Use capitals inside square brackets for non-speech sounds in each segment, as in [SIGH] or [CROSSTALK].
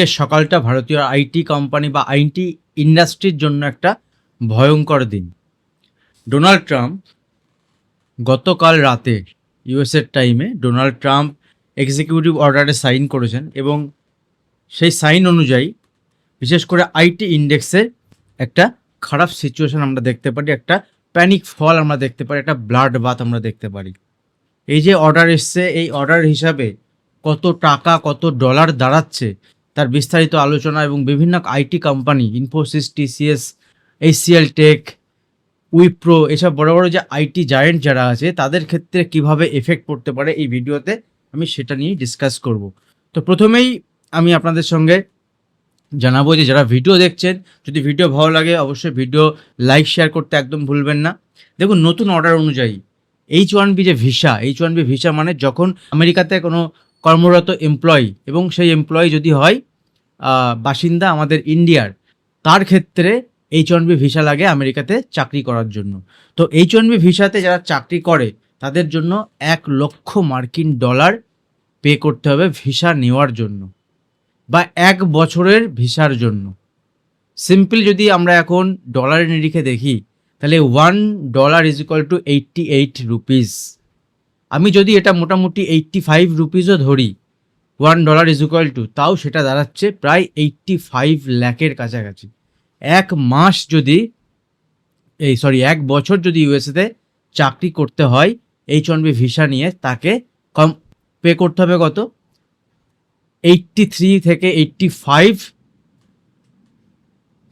এ সকালটা ভারতীয় IT company বা আইটি ইন্ডাস্ট্রির জন্য একটা ভয়ঙ্কর দিন। ডোনাল্ড ট্রাম্প গতকাল রাতে ইউএসের টাইমে ডোনাল্ড ট্রাম্প এক্সিকিউটিভ অর্ডারে সাইন করেছেন এবং সেই সাইন অনুযায়ী বিশেষ করে আইটি ইন্ডেক্সের একটা খারাপ সিচুয়েশন আমরা দেখতে পারি, একটা প্যানিক ফল আমরা দেখতে পারি, একটা ব্লাড বাথ আমরা দেখতে পারি। এই যে অর্ডার এসছে, এই অর্ডার হিসাবে কত টাকা, কত ডলার দাঁড়াচ্ছে তার বিস্তারিত আলোচনা এবং বিভিন্ন আইটি কোম্পানি, ইনফোসিস, টিসিএস এইচসিএল টেক, উইপ্রো, এসব বড় বড় যে আইটি জায়েন্ট যারা আছে, তাদের ক্ষেত্রে কীভাবে এফেক্ট পড়তে পারে এই ভিডিওতে আমি সেটা নিয়ে ডিসকাস করব। তো প্রথমেই আমি আপনাদের সঙ্গে জানাব যে যারা ভিডিও দেখছেন, যদি ভিডিও ভালো লাগে অবশ্যই ভিডিও লাইক, শেয়ার করতে একদম ভুলবেন না। দেখুন, নতুন অর্ডার অনুযায়ী এইচ ওয়ান বি যে visa H one B visa মানে যখন আমেরিকাতে কোনো কর্মরত এমপ্লয়ি এবং সেই এমপ্লয়ি যদি হয় বাসিন্দা আমাদের ইন্ডিয়ার, তার ক্ষেত্রে এইচ ওয়ান বি ভিসা লাগে আমেরিকাতে চাকরি করার জন্য। তো এইচ ওয়ান বি ভিসাতে যারা চাকরি করে, তাদের জন্য এক লক্ষ মার্কিন ডলার পে করতে হবে ভিসা নেওয়ার জন্য বা এক বছরের ভিসার জন্য। সিম্পল যদি আমরা এখন ডলারের নিরিখে দেখি, তাহলে one dollar is equal to eighty eight rupees আমি যদি এটা মোটামুটি এইট্টি ফাইভ রুপিসও ধরি one dollar is equal to তাও সেটা দাঁড়াচ্ছে প্রায় এইট্টি ফাইভ ল্যাকের কাছাকাছি। এক মাস যদি, এই সরি এক বছর যদি ইউএসএতে চাকরি করতে হয় এইচ ওয়ান বি ভিসা নিয়ে তাকে কম পে করতে হবে কত? এইট্টি থ্রি থেকে এইট্টি ফাইভ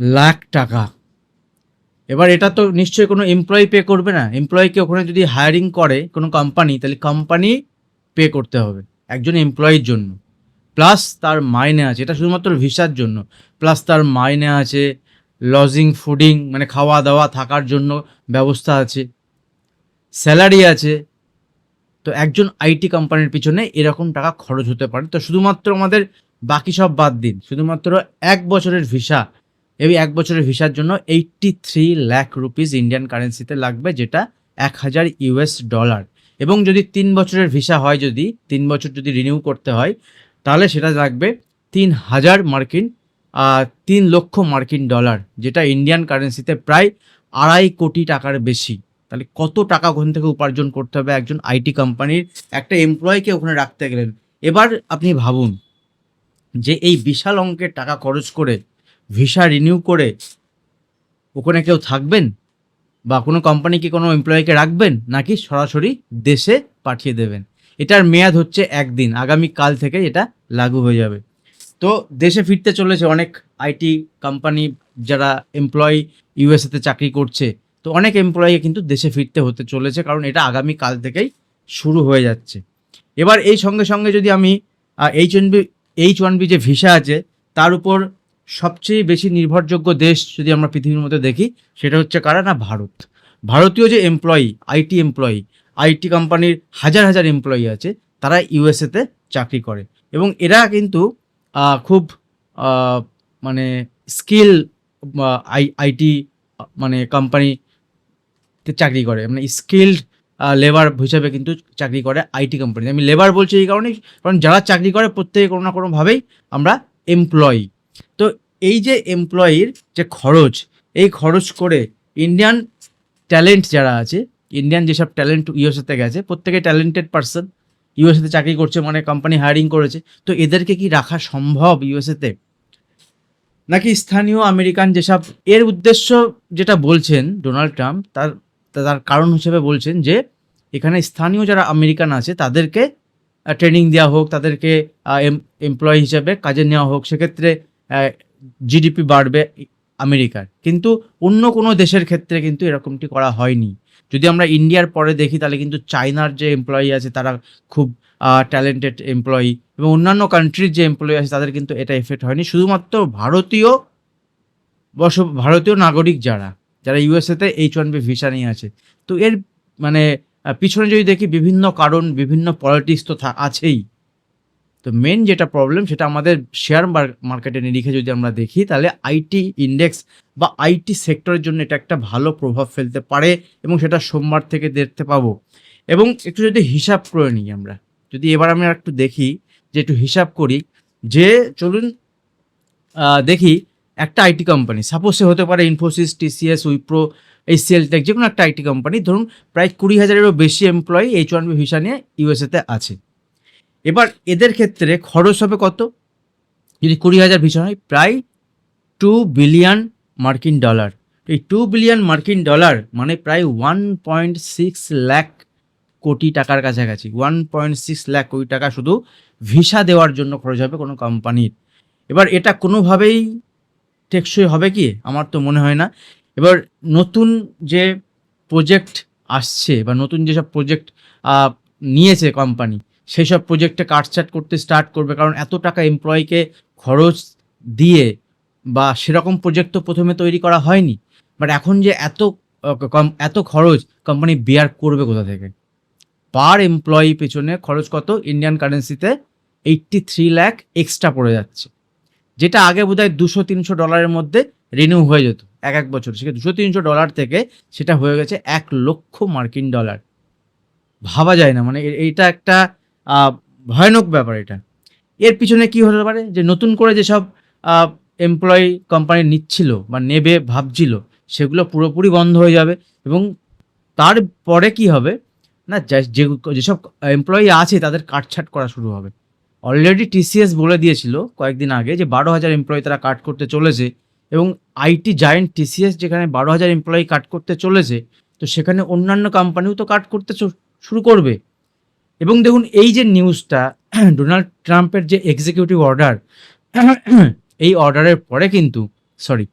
লাখ টাকা। এবার এটা তো নিশ্চয়ই কোনো এমপ্লয়ি পে করবে না। এমপ্লয়িকে ওখানে যদি হায়ারিং করে কোনো কোম্পানি তাহলে কোম্পানি পে করতে হবে। একজন এমপ্লয়ির জন্য। প্লাস তার মাইনে আছে, এটা শুধুমাত্র ভিসার জন্য। প্লাস তার মাইনে আছে লজিং ফুডিং মানে খাওয়া দাওয়া থাকার জন্য ব্যবস্থা আছে। স্যালারি আছে। তো একজন আইটি কোম্পানির পিছনে এরকম টাকা খরচ হতে পারে। তো শুধুমাত্র আমাদের বাকি সব বাদ দিন। শুধুমাত্র এক বছরের ভিসা। এই এক বছরের ভিসার জন্য eighty three lakh rupees Indian কারেন্সিতে লাগবে, যেটা এক হাজার ইউএস ডলার এবং যদি তিন বছরের ভিসা হয় যদি, তিন বছর যদি রিনিউ করতে হয়, তাহলে সেটা লাগবে তিন হাজার মার্কিন তিন লক্ষ মার্কিন ডলার যেটা ইন্ডিয়ান কারেন্সিতে প্রায় আড়াই কোটি টাকার বেশি। তাহলে কত টাকা ওখান থেকে উপার্জন করতে হবে একজন আইটি কোম্পানির একটা এমপ্লয়িকে ওখানে রাখতে গেলেন এবার আপনি ভাবুন যে এই বিশাল অঙ্কের টাকা খরচ করে, ভিসা রিনিউ করে, ওখানে কেউ থাকবেন? বা কোনো কোম্পানি কি কোনো এমপ্লয়িকে রাখবেন? নাকি সরাসরি দেশে পাঠিয়ে দেবেন? এটার মেয়াদ হচ্ছে একদিন। আগামী কাল থেকে এটা লাগু হয়ে যাবে। তো দেশে ফিরতে চলেছে অনেক আইটি কোম্পানি যারা এমপ্লয়ি ইউএসএতে চাকরি করছে। তো অনেক এমপ্লয়ি কিন্তু দেশে ফিরতে হতে চলেছে, কারণ এটা আগামী কাল থেকেই শুরু হয়ে যাচ্ছে। এবার এই সঙ্গে সঙ্গে যদি আমি H one B H one B যে ভিসা আছে, তার উপর সবচেয়ে বেশি নির্ভরযোগ্য দেশ যদি আমরা পৃথিবীর মধ্যে দেখি, সেটা হচ্ছে কারা না ভারত। ভারতীয় যে এমপ্লয়ি আইটি এমপ্লয়ি আইটি কোম্পানির হাজার হাজার এমপ্লয়ি আছে, তারা ইউএসএতে চাকরি করে। এবং এরা কিন্তু খুব মানে স্কিল আই আইটি মানে কোম্পানিতে চাকরি করে। মানে স্কিল্ড লেবার হিসাবে কিন্তু চাকরি করে আইটি কোম্পানি আমি লেবার বলছি এই কারণেই, কারণ যারা চাকরি করে প্রত্যেকে কোনো না কোনোভাবেই আমরা এমপ্লয়ি তো এই যে এমপ্লয়ির যে খরচ, এই খরচ করে ইন্ডিয়ান ট্যালেন্ট যারা আছে ইন্ডিয়ান যেসব ট্যালেন্ট ইউএসএতে গেছে, প্রত্যেকে ট্যালেন্টেড পার্সন ইউএসএতে চাকরি করছে মানে কোম্পানি হায়ারিং করেছে, তো এদেরকে কি রাখা সম্ভব ইউএসএতে নাকি স্থানীয় আমেরিকান যেসব, এর উদ্দেশ্য যেটা বলছেন ডোনাল্ড ট্রাম্প তার তার কারণ হিসেবে বলছেন যে, এখানে স্থানীয় যারা আমেরিকান আছে, তাদেরকে ট্রেনিং দেওয়া হোক, তাদেরকে এমপ্লয়ি হিসেবে কাজে নেওয়া হোক, সেক্ষেত্রে জিডিপি বাড়বে আমেরিকার। কিন্তু অন্য কোনো দেশের ক্ষেত্রে কিন্তু এরকমটি করা হয়নি। যদি আমরা ইন্ডিয়ার পরে দেখি, তাহলে কিন্তু চায়নার যে এমপ্লয়ি আছে, তারা খুব ট্যালেন্টেড এমপ্লয়ি এবং অন্যান্য কান্ট্রির যে এমপ্লয়ি আছে, তাদের কিন্তু এটা এফেক্ট হয়নি। শুধুমাত্র ভারতীয় বস, ভারতীয় নাগরিক যারা যারা ইউএসএতে এইচ ওয়ান বি ভিসা নিয়ে আছে। তো এর মানে পিছনে যদি দেখি, বিভিন্ন কারণ, বিভিন্ন পলিটিক্স তো আছেই। তো মেন যেটা প্রবলেম সেটা আমাদের শেয়ার মার্কেটে নিরিখে যদি আমরা দেখি, তাহলে আইটি ইন্ডেক্স বা আইটি সেক্টরের জন্য এটা একটা ভালো প্রভাব ফেলতে পারে এবং সেটা সোমবার থেকে দেখতে পাবো। এবং একটু যদি হিসাব করে নিই আমরা, যদি এবার আমরা একটু দেখি, যে একটু হিসাব করি, যে চলুন দেখি একটা আইটি কোম্পানি সাপোজ সে হতে পারে ইনফোসিস টিসিএস উইপ্রো এই সেলটেক যে কোনো একটা আইটি কোম্পানি ধরুন প্রায় কুড়ি হাজারেরও বেশি employee H one B visa নিয়ে ইউএসএতে আছে। এবার এদের ক্ষেত্রে খরচ হবে কত? যদি কুড়ি হাজার ভিসা হয়, প্রায় টু বিলিয়ন মার্কিন ডলার এই টু বিলিয়ন মার্কিন ডলার মানে প্রায় ওয়ান পয়েন্ট সিক্স ল্যাক কোটি টাকার কাছাকাছি। ওয়ান পয়েন্ট সিক্স ল্যাক কোটি টাকা শুধু ভিসা দেওয়ার জন্য খরচ হবে কোনো কোম্পানির। এবার এটা কোনোভাবেই টেকসই হবে কি? আমার তো মনে হয় না। এবার নতুন যে প্রজেক্ট আসছে বা নতুন যেসব প্রজেক্ট নিয়েছে কোম্পানি সেই সব প্রজেক্টে কাটছাট করতে স্টার্ট করবে। কারণ এত টাকা এমপ্লয়িকে খরচ দিয়ে বা সেরকম প্রজেক্ট তো প্রথমে তৈরি করা হয়নি। বাট এখন যে এত কম- এত খরচ কোম্পানি বিয়ার করবে কোথা থেকে? পার এমপ্লয়ি পেছনে খরচ কত? ইন্ডিয়ান কারেন্সিতে এইট্টি থ্রি ল্যাক এক্সট্রা পড়ে যাচ্ছে। যেটা আগে বোধ হয় দুশো, তিনশো ডলারের মধ্যে রিনিউ হয়ে যেত। এক এক বছর। সেটা দুশো, তিনশো ডলার থেকে সেটা হয়ে গেছে এক লক্ষ মার্কিন ডলার ভাবা যায় না। মানে এইটা একটা ভয়ানক ব্যাপার এটা। এর পিছনে কি হতে পারে? যে নতুন করে যেসব এমপ্লয়ি কোম্পানি নিচ্ছিল বা নেবে, ভাবছিল, সেগুলো পুরোপুরি বন্ধ হয়ে যাবে এবং তারপরে কি হবে? না, যে যেসব এমপ্লয়ি আছে, তাদের কাটছাট করা শুরু হবে। অলরেডি টিসিএস বলে দিয়েছিল কয়েকদিন আগে যে বারো হাজার এমপ্লয়ি তারা কাট করতে চলেছে এবং আইটি জায়েন্ট টিসিএস যেখানে বারো হাজার এমপ্লয়ি কাট করতে চলেছে, তো সেখানে অন্যান্য কোম্পানিও তো কাট করতে শুরু করবে। এবং দেখুন, এই যে নিউজটা ডোনাল্ড ট্রাম্পের যে এক্সিকিউটিভ অর্ডার [CLEARS THROAT] এই অর্ডারের পরে কিন্তু সরি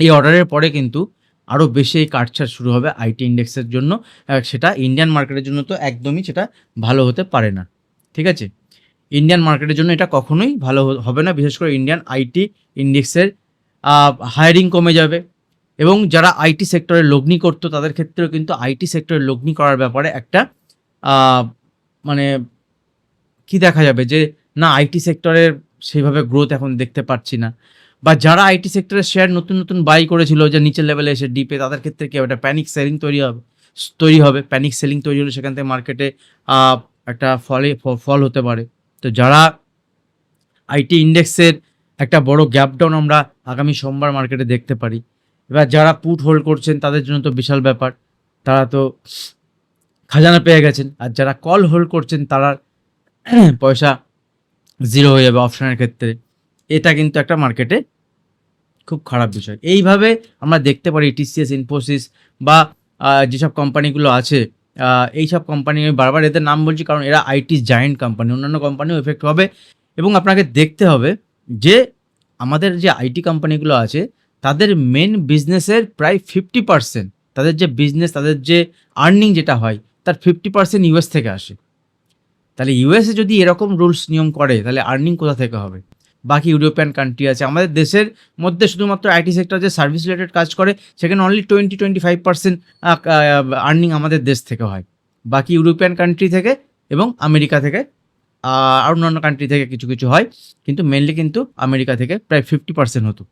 এই অর্ডারের পরে কিন্তু আরও বেশি এই কাটছাট শুরু হবে আইটি ইন্ডেক্সের জন্য। সেটা ইন্ডিয়ান মার্কেটের জন্য তো একদমই সেটা ভালো হতে পারে না। ঠিক আছে? ইন্ডিয়ান মার্কেটের জন্য এটা কখনোই ভালো হবে না। বিশেষ করে ইন্ডিয়ান আইটি ইন্ডেক্সের হায়ারিং কমে যাবে। এবং যারা আইটি সেক্টরে লগ্নি করতো, তাদের ক্ষেত্রেও কিন্তু আইটি সেক্টরে লগ্নি করার ব্যাপারে একটা মানে কি দেখা যাবে যে, না, আইটি সেক্টরের সেইভাবে গ্রোথ এখন দেখতে পাচ্ছি না। বা যারা আইটি সেক্টরের শেয়ার নতুন নতুন বাই করেছিল, যে নিচের লেভেলে এসে ডিপে তাদের ক্ষেত্রে কি একটা প্যানিক সেলিং তৈরি হবে তৈরি হবে। প্যানিক সেলিং তৈরি হলে সেখান থেকে মার্কেটে একটা ফলে ফল হতে পারে। তো যারা আইটি ইন্ডেক্সের একটা বড় গ্যাপ ডাউন আমরা আগামী সোমবার মার্কেটে দেখতে পারি। এবার যারা পুট হোল্ড করছেন, তাদের জন্য তো বিশাল ব্যাপার। তারা তো খাজানা পেয়ে গেছেন। আর যারা কল হোল্ড করছেন তারা [CLEARS THROAT] পয়সা জিরো হয়ে যাবে অপশনের ক্ষেত্রে। এটা কিন্তু একটা মার্কেটে খুব খারাপ বিষয়। এইভাবে আমরা দেখতে পারি টিসিএস ইনফোসিস বা যেসব কোম্পানিগুলো আছে আহ, এইসব কোম্পানি আমি বারবার এদের নাম বলছি কারণ এরা আইটি জায়েন্ট কোম্পানি অন্যান্য কোম্পানিও এফেক্ট হবে। এবং আপনাকে দেখতে হবে যে আমাদের যে আইটি কোম্পানিগুলো আছে তাদের মেন বিজনেসের প্রায় ফিফটি পার্সেন্ট তাদের যে বিজনেস তাদের যে আর্নিং যেটা হয় তার ফিফটি পার্সেন্ট ইউএস থেকে আসে। তাহলে ইউএসএ যদি এরকম রুলস নিয়ম করে, তাহলে আর্নিং কোথা থেকে হবে? বাকি ইউরোপিয়ান কান্ট্রি আছে। আমাদের দেশের মধ্যে শুধুমাত্র আইটি সেক্টর যে সার্ভিস রিলেটেড কাজ করে, সেখানে only twenty twenty five percent earning আমাদের দেশ থেকে হয়। বাকি ইউরোপিয়ান কান্ট্রি থেকে এবং আমেরিকা থেকে আর অন্যান্য কান্ট্রি থেকে কিছু কিছু হয়। কিন্তু মেনলি কিন্তু আমেরিকা থেকে প্রায় ফিফটি পার্সেন্ট হতো।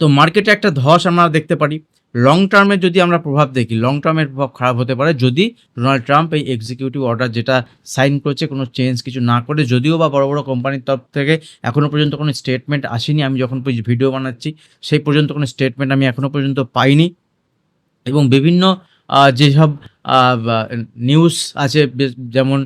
তো মার্কেটে একটা ধস আমরা দেখতে পারি। লং টার্মের যদি আমরা প্রভাব দেখি লং টার্মের প্রভাব খারাপ হতে পারে যদি ডোনাল্ড ট্রাম্প এই এক্সিকিউটিভ অর্ডার যেটা সাইন করেছে কোনো চেঞ্জ কিছু না করে, যদিও বা বড় বড় কোম্পানির তরফ থেকে এখনও পর্যন্ত কোনো স্টেটমেন্ট আসেনি। আমি যখন ভিডিও বানাচ্ছি, সেই পর্যন্ত কোনো স্টেটমেন্ট আমি এখনও পর্যন্ত পাইনি। এবং বিভিন্ন যেসব নিউজ আছে যেমন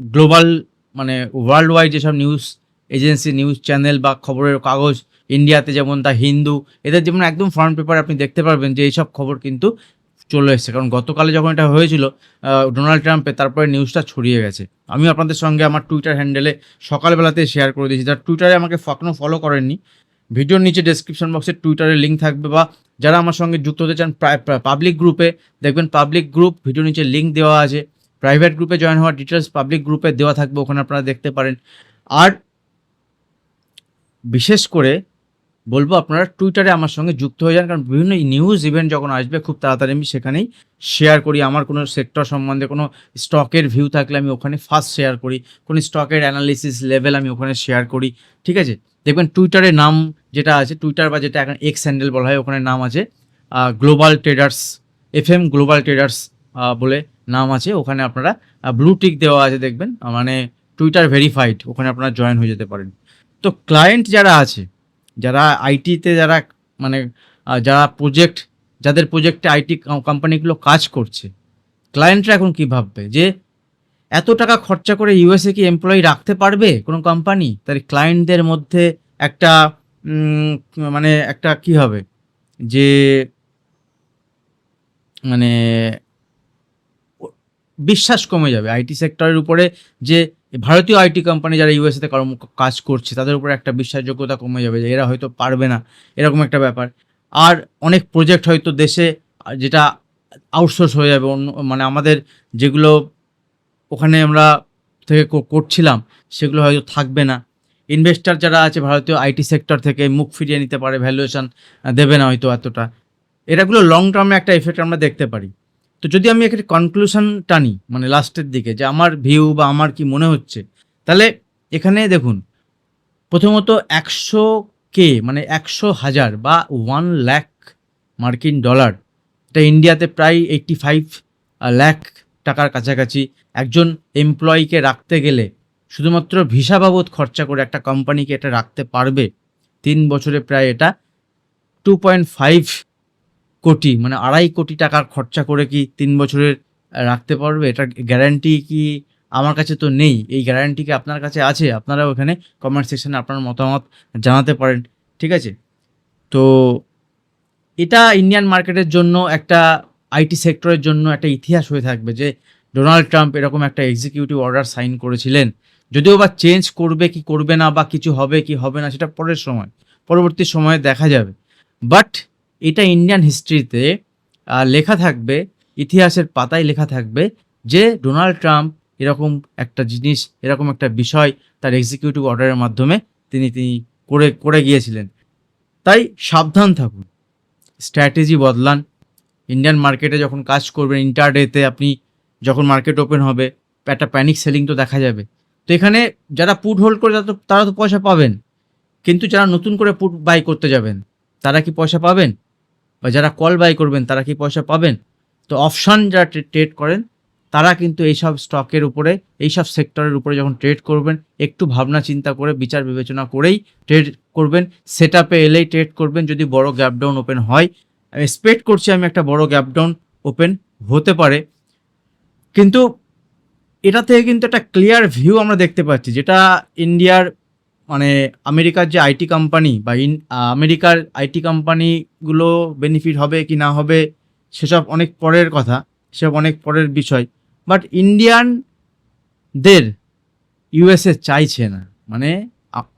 গ্লোবাল মানে ওয়ার্ল্ড ওয়াইড যেসব নিউজ এজেন্সি নিউজ চ্যানেল বা খবরের কাগজ ইন্ডিয়াতে যেমন দ্য হিন্দু এদের যেমন একদম ফ্রন্ট পেপার আপনি দেখতে পারবেন যে এইসব খবর কিন্তু চলে এসেছে। কারণ গতকালে যখন এটা হয়েছিল ডোনাল্ড ট্রাম্পে তারপরে নিউজটা ছড়িয়ে গেছে। আমি আপনাদের সঙ্গে আমার টুইটার হ্যান্ডেলে সকালবেলাতে শেয়ার করে দিয়েছি। যারা টুইটারে আমাকে এখনও ফলো করেননি, ভিডিওর নিচে ডেসক্রিপশন বক্সে টুইটারের লিঙ্ক থাকবে বা যারা আমার সঙ্গে যুক্ত হতে চান পাবলিক গ্রুপে দেখবেন পাবলিক গ্রুপ ভিডিও নিচে লিঙ্ক দেওয়া আছে। প্রাইভেট গ্রুপে জয়েন হওয়ার ডিটেলস পাবলিক গ্রুপে দেওয়া থাকবে, ওখানে আপনারা দেখতে পারেন। আর বিশেষ করে বলব আপনারা টুইটারে আমার সঙ্গে যুক্ত হয়ে যান, কারণ বিভিন্ন নিউজ ইভেন্ট যখন আসবে, খুব তাড়াতাড়ি আমি সেখানেই শেয়ার করি। আমার কোনো সেক্টর সম্বন্ধে কোনো স্টকের ভিউ থাকলে আমি ওখানে ফার্স্ট শেয়ার করি। কোনো স্টকের অ্যানালিসিস লেভেল আমি ওখানে শেয়ার করি। ঠিক আছে? দেখবেন টুইটারের নাম যেটা আছে টুইটার বা যেটা এখন এক্স হ্যান্ডেল বলা হয়, ওখানে নাম আছে global traders F M global traders বলে নাম আছে। ওখানে আপনারা ব্লু টিক দেওয়া আছে দেখবেন মানে টুইটার ভেরিফাইড ওখানে আপনারা জয়েন হয়ে যেতে পারেন। তো ক্লায়েন্ট যারা আছে যারা আইটিতে যারা মানে যারা প্রজেক্ট যাদের প্রজেক্টে আইটি কোম্পানিগুলো কাজ করছে ক্লায়েন্টরা এখন কি ভাববে? যে এত টাকা খরচা করে ইউএসএ কি এমপ্লয়ি রাখতে পারবে কোনো কোম্পানি তার ক্লায়েন্টদের মধ্যে একটা মানে একটা কি হবে? যে মানে বিশ্বাস কমে যাবে আইটি সেক্টরের উপরে যে ভারতীয় আইটি কোম্পানি যারা ইউএসএতে কর্ম কাজ করছে, তাদের উপরে একটা বিশ্বাসযোগ্যতা কমে যাবে যে এরা হয়তো পারবে না। এরকম একটা ব্যাপার। আর অনেক প্রজেক্ট হয়তো দেশে যেটা আউটসোর্স হয়ে যাবে, অন্য মানে আমাদের যেগুলো ওখানে আমরা থেকে করছিলাম, সেগুলো হয়তো থাকবে না। ইনভেস্টার যারা আছে ভারতীয় আইটি সেক্টর থেকে মুখ ফিরিয়ে নিতে পারে ভ্যালুয়েশন দেবে না হয়তো এতটা। এটাগুলো লং টার্মে একটা এফেক্ট আমরা দেখতে পারি। তো যদি আমি এখানে কনক্লুশন টানি মানে লাস্টের দিকে, যে আমার ভিউ বা আমার কি মনে হচ্ছে, তাহলে এখানে দেখুন, প্রথমত একশো কে মানে একশো হাজার বা ওয়ান ল্যাক মার্কিন ডলার এটা ইন্ডিয়াতে প্রায় এইট্টি ফাইভ ল্যাক টাকার কাছাকাছি একজন এমপ্লয়িকে রাখতে গেলে শুধুমাত্র ভিসা বাবদ খরচা করে একটা কোম্পানিকে এটা রাখতে পারবে, তিন বছরে প্রায় এটা টু পয়েন্ট ফাইভ কোটি মানে আড়াই কোটি টাকার খরচা করে কি তিন বছরের রাখতে পারবে? এটা গ্যারান্টি কি আমার কাছে তো নেই। এই গ্যারান্টি কি আপনার কাছে আছে? আপনারা ওখানে কমেন্ট সেকশনে আপনার মতামত জানাতে পারেন, ঠিক আছে? তো এটা ইন্ডিয়ান মার্কেটের জন্য একটা আইটি সেক্টরের জন্য একটা ইতিহাস হয়ে থাকবে যে ডোনাল্ড ট্রাম্প এরকম একটা এক্সিকিউটিভ অর্ডার সাইন করেছিলেন। যদিও বা চেঞ্জ করবে কি করবে না বা কিছু হবে কি হবে না সেটা পরের সময়, পরবর্তী সময়ে দেখা যাবে। বাট এটা ইন্ডিয়ান হিস্ট্রিতে লেখা থাকবে, ইতিহাসের পাতায় লেখা থাকবে যে ডোনাল্ড ট্রাম্প এরকম একটা জিনিস, এরকম একটা বিষয় তার এক্সিকিউটিভ অর্ডারের মাধ্যমে তিনি তিনি করে করে গিয়েছিলেন। তাই সাবধান থাকুন। স্ট্র্যাটেজি বদলান। ইন্ডিয়ান মার্কেটে যখন কাজ করবেন ইন্টারডেতে আপনি যখন মার্কেট ওপেন হবে, একটা প্যানিক সেলিং তো দেখা যাবে। তো এখানে যারা পুট হোল্ড করে, তারা তো তারা তো পয়সা পাবেন। কিন্তু যারা নতুন করে পুট বাই করতে যাবেন, তারা কি পয়সা পাবেন? বা যারা কল বাই করবেন, তারা কি পয়সা পাবেন? তো অপশান যারা ট্রেড করেন, তারা কিন্তু এইসব স্টকের উপরে, এইসব সেক্টরের উপরে যখন ট্রেড করবেন, একটু ভাবনা চিন্তা করে, বিচার বিবেচনা করেই ট্রেড করবেন। সেট আপে এলেই ট্রেড করবেন, যদি বড় গ্যাপ ডাউন ওপেন হয়। আমি এক্সপেক্ট করছি আমি একটা বড় গ্যাপ ডাউন ওপেন হতে পারে। কিন্তু এটা থেকে কিন্তু একটা ক্লিয়ার ভিউ আমরা দেখতে পাচ্ছি, যেটা ইন্ডিয়ার মানে আমেরিকার যে আইটি কোম্পানি বা ইন আমেরিকার আইটি কোম্পানিগুলো বেনিফিট হবে কি না হবে সেসব অনেক পরের কথা, সেসব অনেক পরের বিষয়। বাট ইন্ডিয়ানদের ইউএসএ চাইছে না। মানে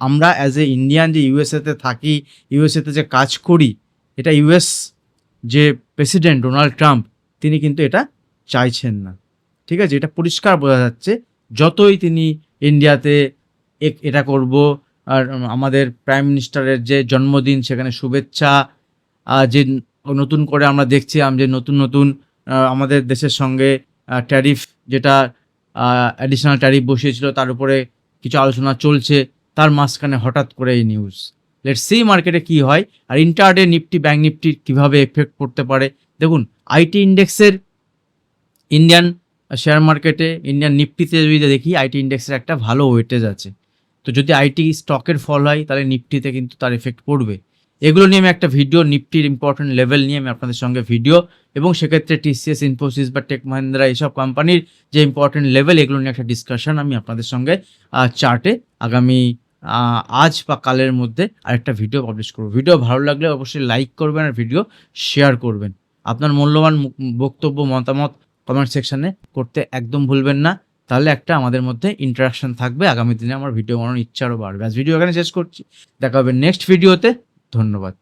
আমরা অ্যাজ এ ইন্ডিয়ান যে ইউএসএতে থাকি ইউএসএতে যে কাজ করি, এটা ইউএস যে প্রেসিডেন্ট ডোনাল্ড ট্রাম্প তিনি কিন্তু এটা চাইছেন না। ঠিক আছে? এটা পরিষ্কার বোঝা যাচ্ছে, যতই তিনি ইন্ডিয়াতে এটা করব। আর আমাদের প্রাইম মিনিস্টারের যে জন্মদিন, সেখানে শুভেচ্ছা। যে নতুন করে আমরা দেখছিলাম যে নতুন নতুন আমাদের দেশের সঙ্গে ট্যারিফ যেটা অ্যাডিশনাল ট্যারিফ বসিয়েছিল, তার উপরে কিছু আলোচনা চলছে। তার মাঝখানে হঠাৎ করে এই নিউজ লেট সি মার্কেটে কি হয়। আর ইন্টারডে নিফটি ব্যাঙ্ক নিফটি কীভাবে এফেক্ট করতে পারে? দেখুন আইটি ইন্ডেক্সের ইন্ডিয়ান শেয়ার মার্কেটে ইন্ডিয়ান নিফটিতে যদি দেখি আইটি ইন্ডেক্সের একটা ভালো ওয়েটেজ আছে। তো যদি আইটি স্টকের ফল হয়, তাহলে নিফটিতে কিন্তু তার এফেক্ট পড়বে। এগুলো নিয়ে আমি একটা ভিডিও নিফটির ইম্পর্টেন্ট লেভেল নিয়ে আমি আপনাদের সঙ্গে ভিডিও এবং সেক্ষেত্রে টিসিএস ইনফোসিস বা টেক মহিন্দ্রা এইসব কোম্পানির যে ইম্পর্টেন্ট লেভেল এগুলো নিয়ে একটা ডিসকাশন আমি আপনাদের সঙ্গে চার্টে আগামী আজ বা কালের মধ্যে আরেকটা ভিডিও পাবলিশ করব। ভিডিও ভালো লাগলে অবশ্যই লাইক করবেন আর ভিডিও শেয়ার করবেন। আপনার মূল্যবান বক্তব্য, মতামত কমেন্ট সেকশানে করতে একদম ভুলবেন না। তাহলে একটা আমাদের মধ্যে ইন্টারাকশন থাকবে। আগামী দিনে আমার ভিডিও বানানোর ইচ্ছা আরও বাড়বে। আজ ভিডিও এখানে শেষ করছি। দেখা হবে নেক্সট ভিডিওতে ধন্যবাদ।